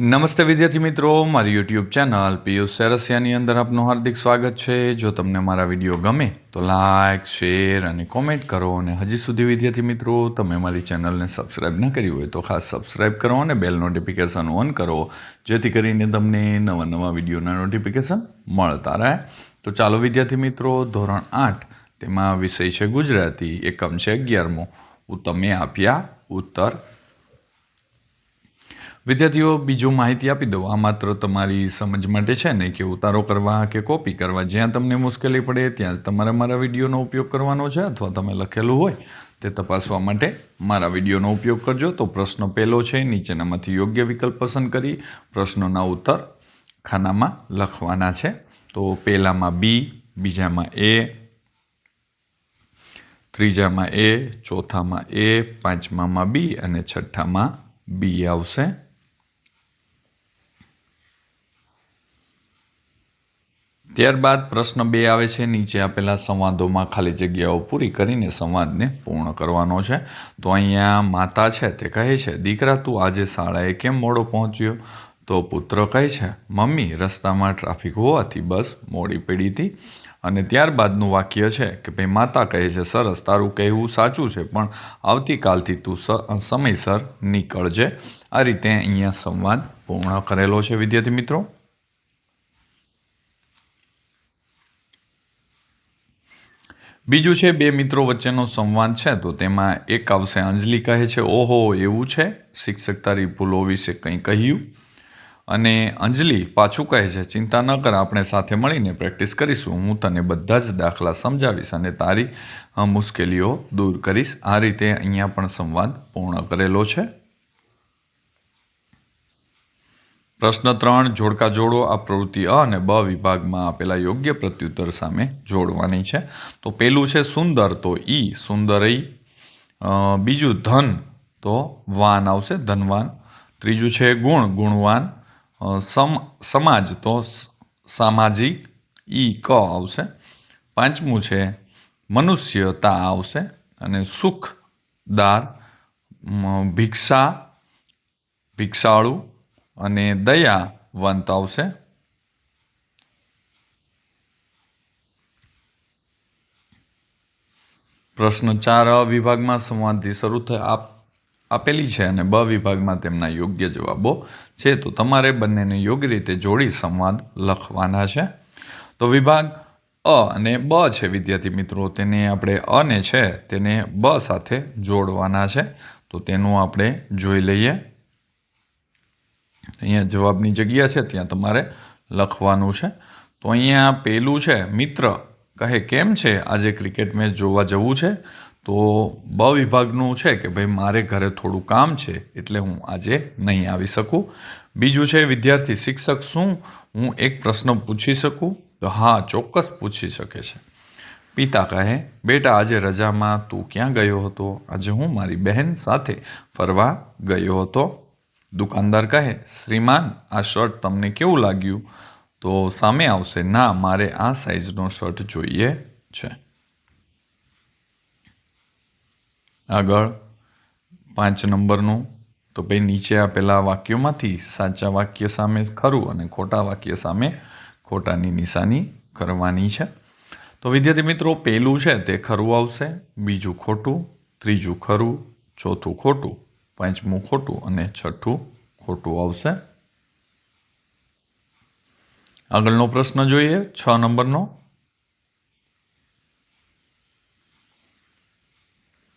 નમસ્તે વિદ્યાર્થી મિત્રો, મારી યુટ્યુબ ચેનલ પિયુષ સેરસિયાની અંદર આપનું હાર્દિક સ્વાગત છે. જો તમને મારા વીડિયો ગમે, તો લાઇક શેર અને કોમેન્ટ કરો અને હજી સુધી વિદ્યાર્થી મિત્રો, તમે મારી ચેનલને સબસ્ક્રાઇબ ન કરી હોય, તો ખાસ સબસ્ક્રાઇબ કરો અને બેલ નોટિફિકેશન ઓન કરો, જેથી કરીને તમને નવા નવા વિડીયોના નોટિફિકેશન મળતા રહે. તો ચાલો વિદ્યાર્થી મિત્રો, ધોરણ આઠ, તેમાં વિષય છે ગુજરાતી, એકમ છે અગિયારમો. તમે આપ્યા, ઉત્તર વિદ્યાર્થીઓ, બીજું માહિતી આપી દઉં. આ માત્ર તમારી સમજ માટે છે ને કે ઉતારો કરવા કે કોપી કરવા. જ્યાં તમને મુશ્કેલી પડે ત્યાં જ તમારે મારા વિડીયોનો ઉપયોગ કરવાનો છે અથવા તમે લખેલું હોય તે તપાસવા માટે મારા વિડીયોનો ઉપયોગ કરજો. તો પ્રશ્ન પહેલો છે, નીચેનામાંથી યોગ્ય વિકલ્પ પસંદ કરી પ્રશ્નોના ઉત્તર ખાનામાં લખવાના છે. તો પહેલામાં બી બીજામાં એ ત્રીજામાં એ ચોથામાં એ પાંચમામાં બી અને છઠ્ઠામાં બી આવશે. ત્યારબાદ પ્રશ્ન બે આવે છે. નીચે આપેલા સંવાદોમાં ખાલી જગ્યાઓ પૂરી કરીને સંવાદને પૂર્ણ કરવાનો છે. તો અહીંયા માતા છે તે કહે છે, દીકરા, તું આજે શાળાએ કેમ મોડો પહોંચ્યો? તો પુત્ર કહે છે, મમ્મી, રસ્તામાં ટ્રાફિક હોવાથી બસ મોડી પડી હતી. અને ત્યારબાદનું વાક્ય છે કે ભાઈ, માતા કહે છે, સરસ, તારું કહેવું સાચું છે, પણ આવતીકાલથી તું સમયસર નીકળજે. આ રીતે અહીંયા સંવાદ પૂર્ણ કરેલો છે. વિદ્યાર્થી મિત્રો બીજું છે, બે મિત્રો વચ્ચેનો સંવાદ છે, તો તેમાં એક આવશે અંજલિ કહે છે, ઓહો, એવું છે? શિક્ષક તારી ભૂલો વિશે કંઈ કહ્યું? અને અંજલિ પાછું કહે છે, ચિંતા ન કર, આપણે સાથે મળીને પ્રેક્ટિસ કરીશું. હું તને બધા જ દાખલા સમજાવીશ અને તારી મુશ્કેલીઓ દૂર કરીશ. આ રીતે અહીંયા પણ સંવાદ પૂર્ણ કરેલો છે. પ્રશ્ન ત્રણ, જોડકા જોડો, આ પ્રવૃત્તિ અ અને બ વિભાગમાં આપેલા યોગ્ય પ્રત્યુત્તર સામે જોડવાની છે. તો પેલું છે સુંદર, તો ઈ સુંદરઈ. બીજું ધન, તો વાન આવશે, ધનવાન. ત્રીજું છે ગુણ, ગુણવાન. સમ, સમાજ, તો સામાજિક, ઈ, ક આવશે. પાંચમું છે મનુષ્યતા આવશે અને સુખદાર ભિક્ષા, ભિક્ષાળુ. અને દયા વંત આવશે. પ્રશ્ન ચાર અ વિભાગમાં સંવાદથી શરૂ થાય આપેલી છે અને બ વિભાગમાં તેમના યોગ્ય જવાબો છે. તો તમારે બંનેને યોગ્ય રીતે જોડી સંવાદ લખવાના છે. તો વિભાગ અ અને બ છે, વિદ્યાર્થી મિત્રો. તેને આપણે અને છે, તેને બ સાથે જોડવાના છે. તો તેનું આપણે જોઈ લઈએ. અહીંયા જવાબની જગ્યા છે, ત્યાં તમારે લખવાનું છે. તો અહીંયા પેલું છે, મિત્ર કહે, કેમ છે? આજે ક્રિકેટ મેચ જોવા જવું છે? તો બ વિભાગનું છે કે, ભાઈ, મારે ઘરે થોડું કામ છે, એટલે હું આજે નહીં આવી શકું. બીજું છે, વિદ્યાર્થી શિક્ષક શું? હું એક પ્રશ્ન પૂછી શકું? તો હા, ચોક્કસ પૂછી શકે છે. પિતા કહે, બેટા, આજે રજામાં તું ક્યાં ગયો હતો? આજે હું મારી બહેન સાથે ફરવા ગયો હતો. દુકાનદાર કહે, શ્રીમાન, આ શર્ટ તમને કેવું લાગ્યું? તો સામે આવશે, ના, મારે આ સાઈઝનો શર્ટ જોઈએ છે. આગળ, પાંચ નંબરનું, તો ભાઈ નીચે આપેલા વાક્યોમાંથી સાચા વાક્ય સામે ખરું અને ખોટા વાક્ય સામે ખોટાની નિશાની કરવાની છે. તો વિદ્યાર્થી મિત્રો પહેલું છે તે ખરું આવશે, બીજું ખોટું, ત્રીજું ખરું, ચોથું ખોટું. પાંચમું ખોટું અને છઠ્ઠું ખોટું આવશે. આગળનો પ્રશ્ન જોઈએ, છ નંબરનો.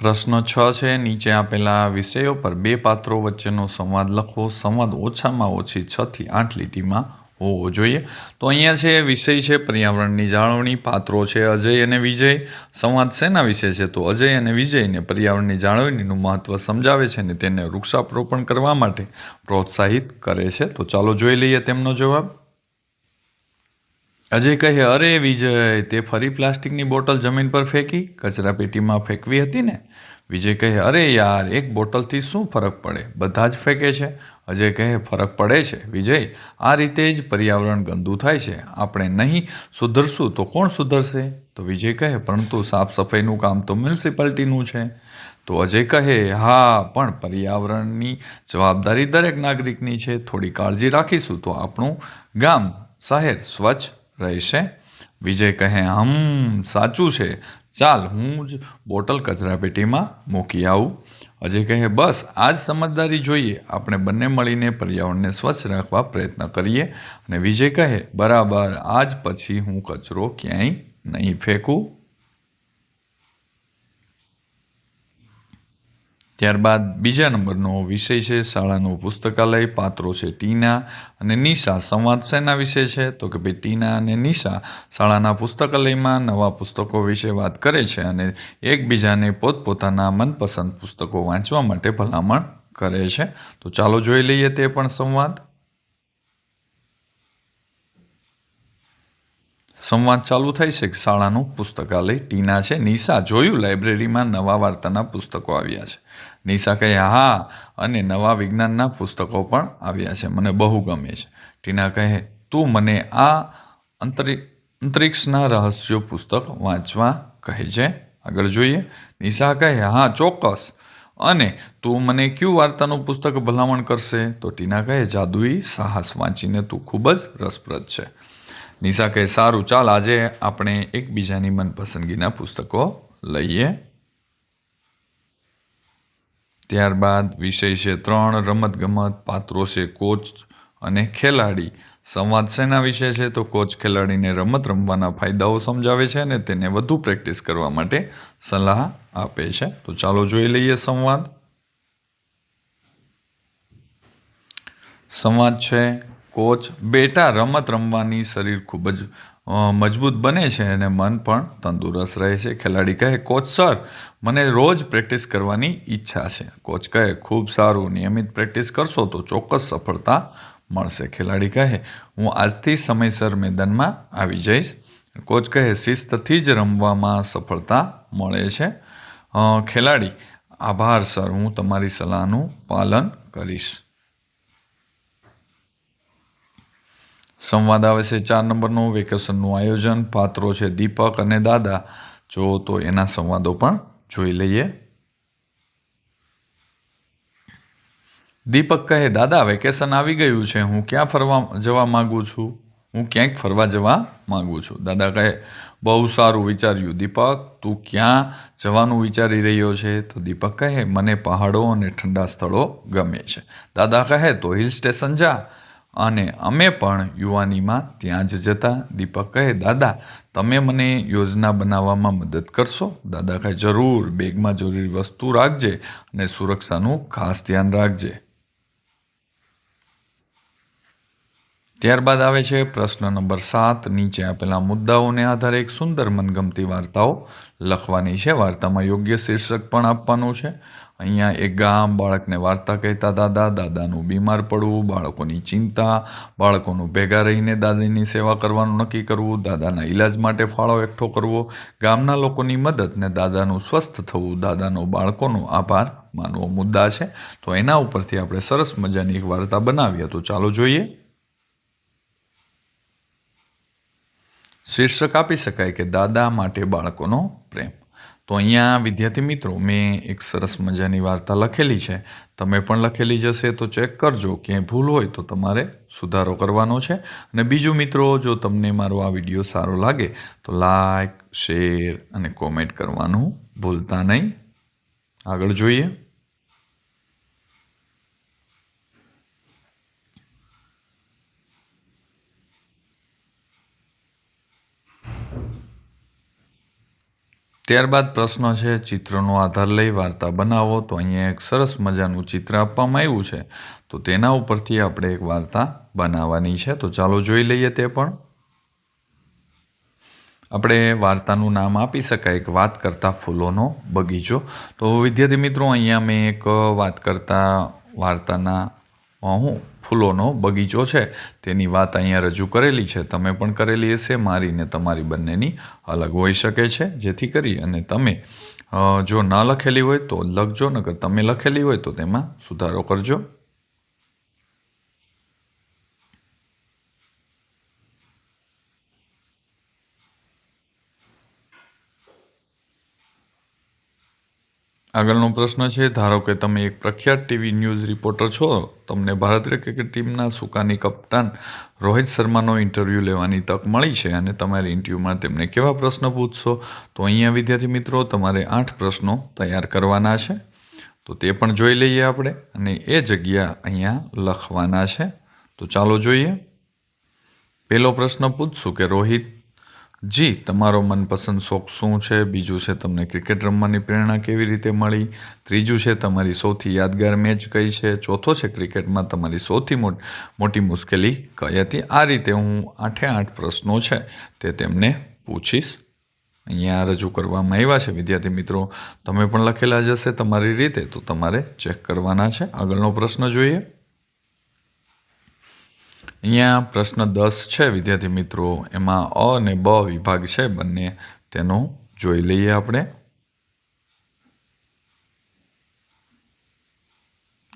પ્રશ્ન છ છે, નીચે આપેલા વિષયો પર બે પાત્રો વચ્ચેનો સંવાદ લખવો. સંવાદ ઓછામાં ઓછી છ થી આઠ લીટીમાં હોવો જોઈએ. તો અહીંયા છે, વિષય છે, પર્યાવરણની જાળવણી, પાત્રો છે, અજય અને વિજય. સંવાદ શેના વિશે છે? તો અજય અને વિજયને પર્યાવરણની જાળવણીનું મહત્વ સમજાવે છે અને તેને વૃક્ષારોપણ કરવા માટે પ્રોત્સાહિત કરે છે. તો ચાલો જોઈ લઈએ તેમનો જવાબ. અજય કહે, અરે વિજય, તે ફરી પ્લાસ્ટિકની બોટલ જમીન પર ફેંકી, કચરા પેટીમાં ફેંકવી હતી ને? વિજય કહે, અરે યાર, એક બોટલથી શું ફરક પડે? બધા જ ફેંકે છે. અજય કહે, ફરક પડે છે, વિજય. આ રીતે જ પર્યાવરણ ગંદુ થાય છે. આપણે નહીં સુધરશું તો કોણ સુધરશે? તો વિજય કહે, પરંતુ સાફ સફાઈનું કામ તો મ્યુનિસિપાલિટીનું છે. તો અજય કહે, હા, પણ પર્યાવરણની જવાબદારી દરેક નાગરિકની છે. થોડી કાળજી રાખીશું તો આપણું ગામ, શહેર સ્વચ્છ રહેશે. વિજય કહે, હમ, સાચું છે. ચાલ, હું જ બોટલ કચરાપેટીમાં મૂકી આવું. અજય કહે, બસ આ જ સમજદારી જોઈએ. આપણે બંને મળીને પર્યાવરણને સ્વચ્છ રાખવા પ્રયત્ન કરીએ. અને વિજય કહે, બરાબર, આજ પછી હું કચરો ક્યાંય નહીં ફેંકું. ત્યારબાદ બીજા નંબરનો વિષય છે, શાળાનું પુસ્તકાલય, પાત્રો છે, ટીના અને નિશા સંવાદ શેના વિશે છે. તો કે ભાઈ ટીના અને નિશા શાળાના પુસ્તકાલયમાં નવા પુસ્તકો વિશે વાત કરે છે અને એકબીજાને પોતપોતાના મનપસંદ પુસ્તકો વાંચવા માટે ભલામણ કરે છે. તો ચાલો જોઈ લઈએ તે પણ સંવાદ. સંવાદ ચાલુ થાય છે. શાળાનું પુસ્તકાલય ટીના છે. નિશા, જોયું? લાઇબ્રેરીમાં નવા વાર્તાના પુસ્તકો આવ્યા છે. નિશા કહે, હા, અને નવા વિજ્ઞાનના પુસ્તકો પણ આવ્યા છે. મને બહુ ગમે છે. ટીના કહે, તું મને આ અંતરિ, અંતરિક્ષના રહસ્યો પુસ્તક વાંચવા કહે છે. આગળ જોઈએ. નિશા કહે, હા, ચોક્કસ. અને તું મને ક્યુ વાર્તાનું પુસ્તક ભલામણ કરશે? તો ટીના કહે, જાદુઈ સાહસ વાંચીને તું ખૂબ જ રસપ્રદ છે. નિશા કહે, સારું, ચાલ, આજે આપણે એકબીજાની મનપસંદગીના પુસ્તકો લઈએ. ત્યારબાદ વિષય છે ત્રણ, રમતગમત, પાત્રો છે કોચ અને ખેલાડી. સંવાદ શેના વિશે છે? તો કોચ ખેલાડીને રમત રમવાના ફાયદાઓ સમજાવે છે અને તેને વધુ પ્રેક્ટિસ કરવા માટે સલાહ આપે છે. તો ચાલો જોઈ લઈએ સંવાદ. સંવાદ છે કોચ બેટા રમત રમવાની શરીર ખૂબ જ મજબૂત બને છે અને મન પણ તંદુરસ્ત રહે છે. ખેલાડી કહે, કોચ સર, મને રોજ પ્રેક્ટિસ કરવાની ઈચ્છા છે. કોચ કહે, ખૂબ સારું, નિયમિત પ્રેક્ટિસ કરશો તો ચોક્કસ સફળતા મળશે. ખેલાડી કહે, હું આજથી સમયસર મેદાનમાં આવી જઈશ. કોચ કહે, શિસ્તથી જ રમવામાં સફળતા મળે છે. ખેલાડી, આભાર સર, હું તમારી સલાહનું પાલન કરીશ. સંવાદ આવે છે. ચાર નંબરનું વેકેશનનું આયોજન. પાત્રો છે દીપક અને દાદા. જો તો એના સંવાદો પણ જોઈ લઈએ. દીપક કહે, દાદા, વેકેશન આવી ગયું છે. હું ક્યાં ફરવા જવા માગું છું? હું ક્યાંક ફરવા જવા માગું છું. દાદા કહે, બહુ સારું વિચાર્યું દીપક. તું ક્યાં જવાનું વિચારી રહ્યો છે? તો દીપક કહે, મને પહાડો અને ઠંડા સ્થળો ગમે છે. દાદા કહે, તો હિલ સ્ટેશન જા. અને અમે પણ યુવાનીમાં ત્યાં જ જતા. દીપક કહે, દાદા, તમે મને યોજના બનાવવામાં મદદ કરશો? દાદા કહે, જરૂર, બેગમાં જરૂરી વસ્તુ રાખજે અને સુરક્ષાનું ખાસ ધ્યાન રાખજે. ત્યારબાદ આવે છે પ્રશ્ન નંબર સાત. નીચે આપેલા મુદ્દાઓને આધારે એક સુંદર મનગમતી વાર્તાઓ લખવાની છે. વાર્તામાં યોગ્ય શીર્ષક પણ આપવાનું છે. અહીંયા એક ગામ બાળકને વાર્તા કહેતા દાદા, દાદાનું બીમાર પડવું, બાળકોની ચિંતા, બાળકોનું ભેગા રહીને દાદીની સેવા કરવાનું નક્કી કરવું, દાદાના ઈલાજ માટે ફાળો એકઠો કરવો, ગામના લોકોની મદદ ને દાદાનું સ્વસ્થ થવું, દાદાનો બાળકોનો આભાર માનવો મુદ્દા છે. તો એના ઉપરથી આપણે સરસ મજાની એક વાર્તા બનાવીએ. તો ચાલો જોઈએ. શીર્ષક આપી શકાય કે દાદા માટે બાળકોનો પ્રેમ. તો અહીંયા વિદ્યાર્થી મિત્રો, મેં એક સરસ મજાની વાર્તા લખેલી છે. તમે પણ લખેલી જશે તો ચેક કરજો. ક્યાંય ભૂલ હોય તો તમારે સુધારો કરવાનો છે. અને બીજું મિત્રો, જો તમને મારો આ વીડિયો સારો લાગે, તો લાઈક, શેર અને કોમેન્ટ કરવાનું ભૂલતા નહીં. આગળ જોઈએ. ત્યારબાદ પ્રશ્ન છે, ચિત્રનો આધાર લઈ વાર્તા બનાવો. તો અહીંયા એક સરસ મજાનું ચિત્ર આપવામાં આવ્યું છે. તો તેના ઉપરથી આપણે એક વાર્તા બનાવવાની છે. તો ચાલો જોઈ લઈએ તે પણ. આપણે વાર્તાનું નામ આપી શકાય, એક વાત કરતા ફૂલોનો બગીચો. તો વિદ્યાર્થી મિત્રો, અહીંયા મેં એક વાત કરતા વાર્તાના હું ફૂલોનો બગીચો છે. તેની વાત અહીંયા રજૂ કરેલી છે. તમે પણ કરેલી હશે. મારી ને તમારી બંનેની અલગ હોઈ શકે છે. જેથી કરી અને તમે જો ન લખેલી હોય તો લખજો, નકર તમે લખેલી હોય તો તેમાં સુધારો કરજો. આગળનો પ્રશ્ન છે, ધારો કે તમે એક પ્રખ્યાત ટીવી ન્યૂઝ રિપોર્ટર છો, તમને ભારતીય ક્રિકેટ ટીમના સુકાની કપ્તાન રોહિત શર્માનો ઇન્ટરવ્યૂ લેવાની તક મળી છે અને તમારી ઇન્ટરવ્યૂમાં તેમને કેવા પ્રશ્ન પૂછશો? તો અહીંયા, વિદ્યાર્થી મિત્રો, તમારે આઠ પ્રશ્નો તૈયાર કરવાના છે. તો તે પણ જોઈ લઈએ આપણે અને એ જગ્યા અહીંયા લખવાના છે. તો ચાલો જોઈએ. પહેલો પ્રશ્ન પૂછશું કે રોહિત જી, તમારો મનપસંદ શોખ શું છે? બીજું છે, તમને ક્રિકેટ રમવાની પ્રેરણા કેવી રીતે મળી? ત્રીજું છે, તમારી સૌથી યાદગાર મેચ કઈ છે? ચોથો છે, ક્રિકેટમાં તમારી સૌથી મોટ- મુશ્કેલી કઈ હતી? આ રીતે હું આઠે આઠ પ્રશ્નો છે તે તેમને પૂછીશ. અહીંયા રજૂ કરવામાં આવ્યા છે. વિદ્યાર્થી મિત્રો, તમે પણ લખેલા જશે તમારી રીતે, તો તમારે ચેક કરવાના છે. આગળનો પ્રશ્ન જોઈએ. અહીંયા પ્રશ્ન દસ છે, વિદ્યાર્થી મિત્રો. એમાં અ અને બ વિભાગ છે, બંને તેનો જોઈ લઈએ આપણે.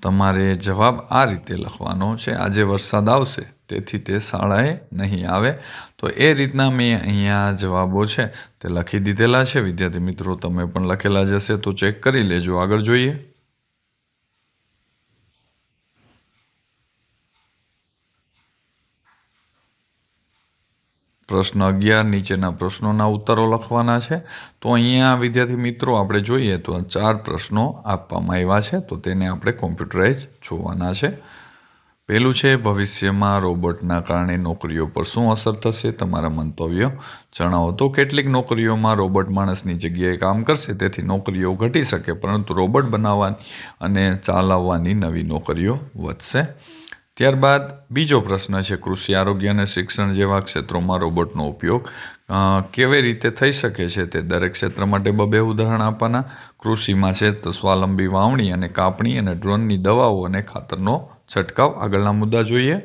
તમારે જવાબ આ રીતે લખવાનો છે. આજે વરસાદ આવશે, તેથી તે શાળાએ નહીં આવે. તો એ રીતના મેં અહીંયા જવાબો છે, તે લખી દીધેલા છે. વિદ્યાર્થી મિત્રો, તમે પણ લખેલા જશે તો ચેક કરી લેજો. આગળ જોઈએ. પ્રશ્ન અગિયાર, નીચેના પ્રશ્નોના ઉત્તરો લખવાના છે. તો અહીંયા, વિદ્યાર્થી મિત્રો, આપણે જોઈએ તો ચાર પ્રશ્નો આપવામાં આવ્યા છે. તો તેને આપણે કોમ્પ્યુટરાઇઝ જોવાના છે. પહેલું છે, ભવિષ્યમાં રોબોટના કારણે નોકરીઓ પર શું અસર થશે? તમારા મંતવ્ય જણાવો. તો કેટલીક નોકરીઓમાં રોબોટ માણસની જગ્યાએ કામ કરશે, તેથી નોકરીઓ ઘટી શકે, પરંતુ રોબોટ બનાવવાની અને ચાલવવાની નવી નોકરીઓ વધશે. ત્યારબાદ બીજો પ્રશ્ન છે, કૃષિ આરોગ્ય અને શિક્ષણ જેવા ક્ષેત્રોમાં રોબોટનો ઉપયોગ કેવી રીતે થઈ શકે છે તે દરેક ક્ષેત્ર માટે બબે ઉદાહરણ આપવાના. કૃષિમાં છે તો સ્વાવલંબી વાવણી અને કાપણી અને ડ્રોનની દવાઓ અને ખાતરનો છંટકાવ. આગળના મુદ્દા જોઈએ.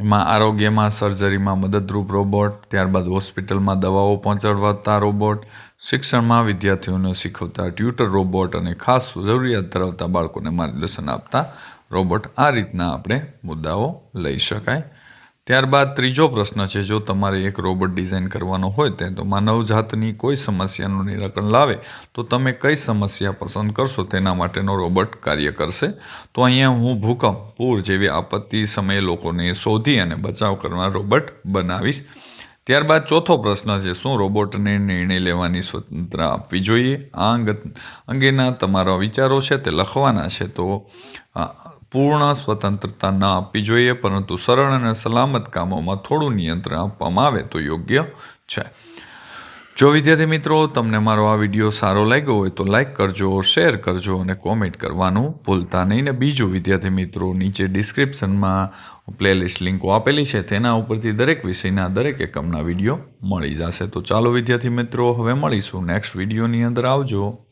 એમાં આરોગ્યમાં સર્જરીમાં મદદરૂપ રોબોટ, ત્યારબાદ હોસ્પિટલમાં દવાઓ પહોંચાડવાતા રોબોટ, શિક્ષણમાં વિદ્યાર્થીઓને શીખવતા ટ્યુટર રોબોટ અને ખાસ જરૂરિયાત ધરાવતા બાળકોને માર્ગદર્શન આપતા રોબોટ આ રીતના આપણે મુદ્દાઓ લઈ શકાય. ત્યારબાદ ત્રીજો પ્રશ્ન છે, જો તમારે એક રોબોટ ડિઝાઇન કરવાનો હોય તે, તો માનવજાતની કોઈ સમસ્યાનું નિરાકરણ લાવે, તો તમે કઈ સમસ્યા પસંદ કરશો તેના માટેનો રોબોટ કાર્ય કરશે. તો અહીંયા હું ભૂકંપ, પૂર જેવી આપત્તિ સમયે લોકોને શોધી અને બચાવ કરનાર રોબોટ બનાવીશ. ત્યારબાદ ચોથો પ્રશ્ન છે, શું રોબોટને નિર્ણય લેવાની સ્વતંત્રતા આપવી જોઈએ? આ અંગેના તમારા વિચારો છે, તે લખવાના છે, તો પૂર્ણ સ્વતંત્રતા ન આપવી જોઈએ, પરંતુ સરળ અને સલામત કામોમાં થોડું નિયંત્રણ આપવામાં આવે તો યોગ્ય છે. જો વિદ્યાર્થી મિત્રો, તમને મારો આ વીડિયો સારો લાગ્યો હોય તો લાઇક કરજો, શેર કરજો અને કોમેન્ટ કરવાનું ભૂલતા નહીં. ને બીજું વિદ્યાર્થી મિત્રો, નીચે ડિસ્ક્રિપ્શનમાં પ્લેલિસ્ટ લિંકો આપેલી છે, તેના ઉપરથી દરેક વિષયના દરેક એકમના વીડિયો મળી જશે. તો ચાલો વિદ્યાર્થી મિત્રો, હવે મળીશું નેક્સ્ટ વિડીયોની અંદર. આવજો.